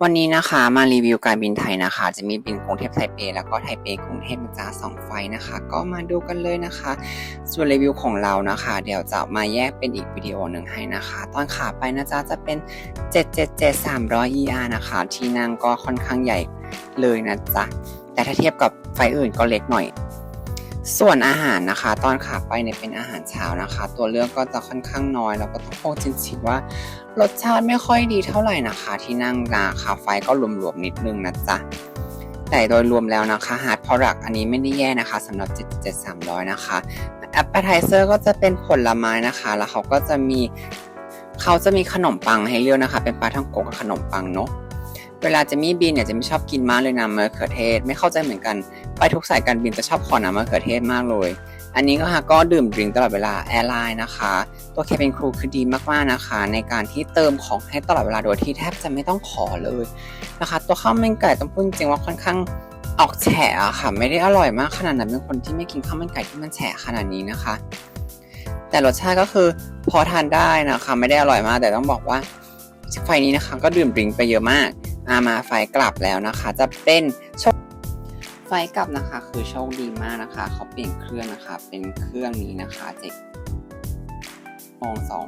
วันนี้นะคะมารีวิวการบินไทยนะคะ จะมีบินกรุงเทพไทเป แล้วก็ไทเปกรุงเทพนะจ๊ะสองไฟนะคะ ก็มาดูกันเลยนะคะ ส่วนรีวิวของเรานะคะ เดี๋ยวจะมาแยกเป็นอีกวิดีโอหนึ่งให้นะคะ ตอนขาไปนะจ๊ะจะเป็น 777 300 ER นะคะ ที่นั่งก็ค่อนข้างใหญ่เลยนะจ๊ะแต่ถ้าเทียบกับไฟอื่นก็เล็กหน่อย ส่วนอาหารนะคะ ตอนขาไปเนี่ยเป็นอาหารเช้านะคะ ตัวเลือกก็จะค่อนข้างน้อย แล้วก็ต้องพูดจริงๆว่ารสชาติไม่ค่อยดีเท่าไหร่นะคะ ที่นั่งราคาไฟก็รวมๆนิดนึงนะจ๊ะแต่โดยรวมแล้วนะคะฮาร์ดพอรักอันนี้ไม่ได้แย่นะคะสำหรับ 77300 นะคะแอปเปอร์ไทเซอร์ก็จะเป็นผลไม้นะคะ แล้วเขาก็จะมีเขาจะมีขนมปังให้เลือกนะคะ เป็นปลาท่องโกกับขนมปังเนาะ เวลาจะมีบินเนี่ยจะไม่ชอบกินมากเลยนะมะเขือเทศ ไม่เข้าใจเหมือนกัน ไปทุกสายการบินจะชอบขอน้ำมะเขือเทศมากเลย อันนี้ก็ค่ะก็ดื่มดริงตลอดเวลาแอร์ไลน์นะคะ ตัวเคเป็นครูคือดีมากๆนะคะ ในการที่เติมของให้ตลอดเวลาโดยที่แทบจะไม่ต้องขอเลยนะคะ ตัวข้าวมันไก่ต้องพูดจริงว่าค่อนข้างออกแฉะค่ะ ไม่ได้อร่อยมากขนาดนั้นเป็นคนที่ไม่กินข้าวมันไก่ที่มันแฉะขนาดนี้นะคะ แต่รสชาติก็คือพอทานได้นะคะ ไม่ได้อร่อยมากแต่ต้องบอกว่าไฟนี้นะคะ ก็ดื่มดริงไปเยอะมาก อามาไฟกลับแล้วนะคะ จะเป็นโชคไฟกลับนะคะ คือโชคดีมากนะคะ เขาเปลี่ยนเครื่องนะคะ เป็นเครื่องนี้นะคะเจ็ดมองสอง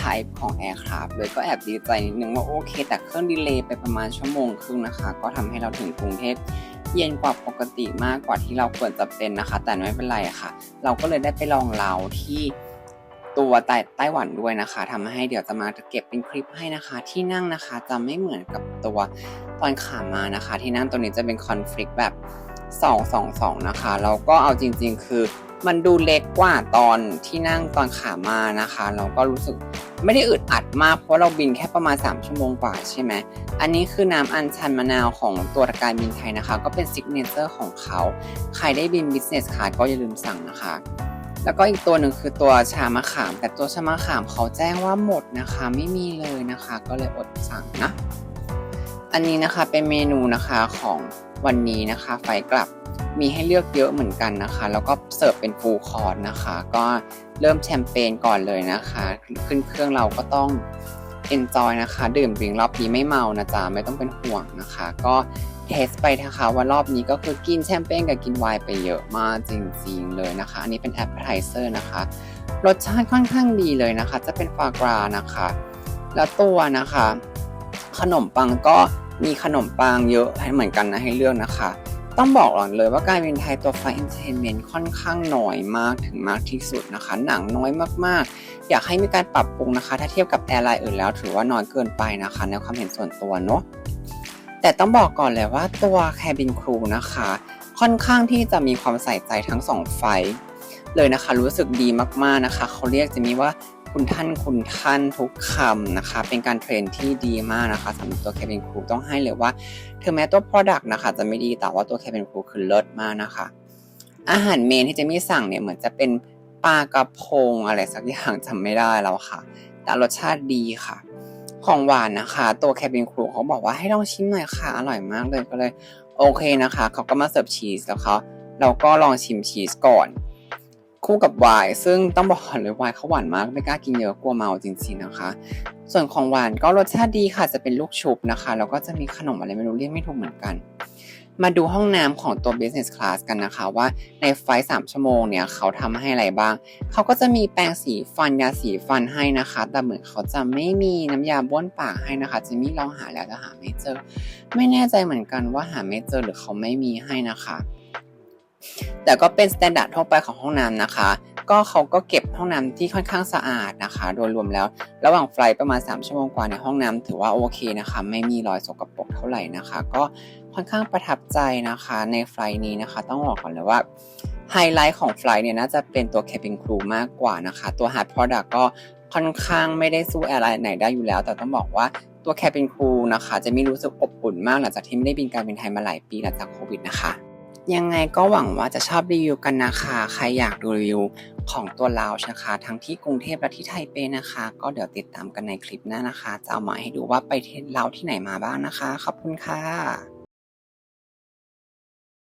type ของ Aircraft เลยก็แอบดีใจนิดนึงว่าโอเค แต่เครื่องดีเลย์ไปประมาณชั่วโมงครึ่งนะคะ ก็ทำให้เราถึงกรุงเทพเย็นกว่าปกติมากกว่าที่เราควรจะเป็นนะคะ แต่ไม่เป็นไรค่ะ เราก็เลยได้ไปลองเราที่ ตัวไต้ไต้หวันด้วยนะคะทำให้เดี๋ยวจะมาเก็บเป็นคลิปให้นะคะ ที่นั่งนะคะจะไม่เหมือนกับตัวตอนขามานะคะ ที่นั่งตัวนี้จะเป็นคอนฟ lict แบบ 222 นะคะแล้วก็เอาจริง ๆ คือมันดูเล็กกว่าตอนที่นั่งตอนขามานะคะเราก็รู้สึกไม่ได้อึดอัดมากเพราะเราบินแค่ประมาณ 3 ชั่วโมงกว่าใช่ไหมอันนี้คือน้ำอัญชันมะนาวของตัวการบินไทยนะคะ ก็เป็นซิกเนเจอร์ของเขา ใครได้บิน Business Class ก็อย่าลืมสั่งนะคะ แล้วก็อีกตัวหนึ่งคือตัวชามะขาม แต่ตัวชามะขามเขาแจ้งว่าหมดนะคะ ไม่มีเลยนะคะ ก็เลยอดสั่งนะ อันนี้นะคะเป็นเมนูนะคะของวันนี้นะคะ ไฟกลับมีให้เลือกเยอะเหมือนกันนะคะ แล้วก็เสิร์ฟเป็นฟูลคอร์สนะคะ ก็เริ่มแชมเปญก่อนเลยนะคะ ขึ้นเครื่องเราก็ต้อง enjoy นะคะ ดื่มดริงก์รอบนี้ไม่เมานะจ๊ะไม่ต้องเป็นห่วงนะคะ ก็ เทสไปนะคะว่ารอบนี้ก็คือกินแชมเปญกับกินไวน์ไปเยอะมากจริงๆเลยนะคะ อันนี้เป็นแอปเปอร์ไทเซอร์นะคะ รสชาติค่อนข้างดีเลยนะคะ จะเป็นฟากรานะคะ แล้วตัวนะคะ ขนมปังก็มีขนมปังเยอะให้เหมือนกันนะให้เลือกนะคะ ต้องบอกก่อนเลยว่าการบินไทยตัวไฟเอนเตอร์เทนเมนต์ค่อนข้างน้อยมากถึงมากที่สุดนะคะ หนังน้อยมากๆ อยากให้มีการปรับปรุงนะคะ ถ้าเทียบกับแอร์ไลน์อื่นแล้วถือว่าน้อยเกินไปนะคะในความเห็นส่วนตัวเนาะ แต่ต้องบอกก่อนเลยว่าตัวแคบินครูนะคะ ค่อนข้างที่จะมีความใส่ใจทั้งสองไฟเลยนะคะ รู้สึกดีมากๆนะคะ เขาเรียกจะมีว่าคุณท่านคุณท่านทุกคำนะคะ เป็นการเทรนที่ดีมากนะคะสำหรับตัวแคบินครูต้องให้เลยว่าถึงแม้ตัว Product นะคะ จะไม่ดีแต่ว่าตัวแคบินครูคือเลิศมากนะคะ อาหารเมนที่จะมีสั่งเนี่ยเหมือนจะเป็นปลากระพงอะไรสักอย่างจำไม่ได้แล้วค่ะ แต่รสชาติดีค่ะ ของหวานนะคะ ตัวแคบินครูเขาบอกว่าให้ลองชิมหน่อยค่ะ อร่อยมากเลยก็เลย โอเคนะคะ เขาก็มาเสิร์ฟชีสแล้วเขาเราก็ลองชิมชีสก่อน คู่กับไวน์ซึ่งต้องบอกเลยไวน์เขาหวานมากไม่กล้ากินเยอะกลัวเมาจริงๆนะคะ ส่วนของหวานก็รสชาติดีค่ะจะเป็นลูกชุบนะคะแล้วก็จะมีขนมอะไรไม่รู้เรียกไม่ถูกเหมือนกัน มาดูห้องน้ำของตัว business class กันนะคะว่าในไฟล์3ชั่วโมงเนี่ยเขาทำให้อะไรบ้าง เขาก็จะมีแปรงสีฟันยาสีฟันให้นะคะ แต่เหมือนเขาจะไม่มีน้ำยาบ้วนปากให้นะคะจิมมี่ลองหาแล้วแต่หาไม่เจอ ไม่แน่ใจเหมือนกันว่าหาไม่เจอหรือเขาไม่มีให้นะคะ แต่ก็เป็นสแตนดาร์ดทั่วไปของห้องน้ำนะคะ ก็เขาก็เก็บห้องน้ำที่ค่อนข้างสะอาดนะคะ โดยรวมแล้ว ระหว่างไฟล์ประมาณ 3 ชั่วโมงกว่าในห้องน้ำถือว่าโอเคนะคะ ไม่มีรอยสกปรกเท่าไหร่นะคะ ก็ค่อนข้างประทับใจนะคะ ในไฟล์นี้นะคะ ต้องบอกก่อนเลยว่าไฮไลท์ของไฟล์เนี่ยน่าจะเป็นตัว cabin crew มากกว่านะคะ ตัว hard product ก็ค่อนข้างไม่ได้สู้แอร์ไลน์ไหนได้อยู่แล้ว แต่ต้องบอกว่าตัว cabin crew นะคะ จะม่รู้สึกอบอุ่นมากหลังจากที่ไม่ได้บินการบินไทยมาหลายปีหลังจากโควิดนะคะยังไงก็หวังว่าจะชอบรีวิวกันนะคะ ใครอยากดูรีวิว ของตัวลาวนะคะ ทั้งที่กรุงเทพและที่ไทเปนะคะ ก็เดี๋ยวติดตามกันในคลิปหน้านะคะ จะเอามาให้ดูว่าไปเทศลาวที่ไหนมาบ้างนะคะ ขอบคุณค่ะ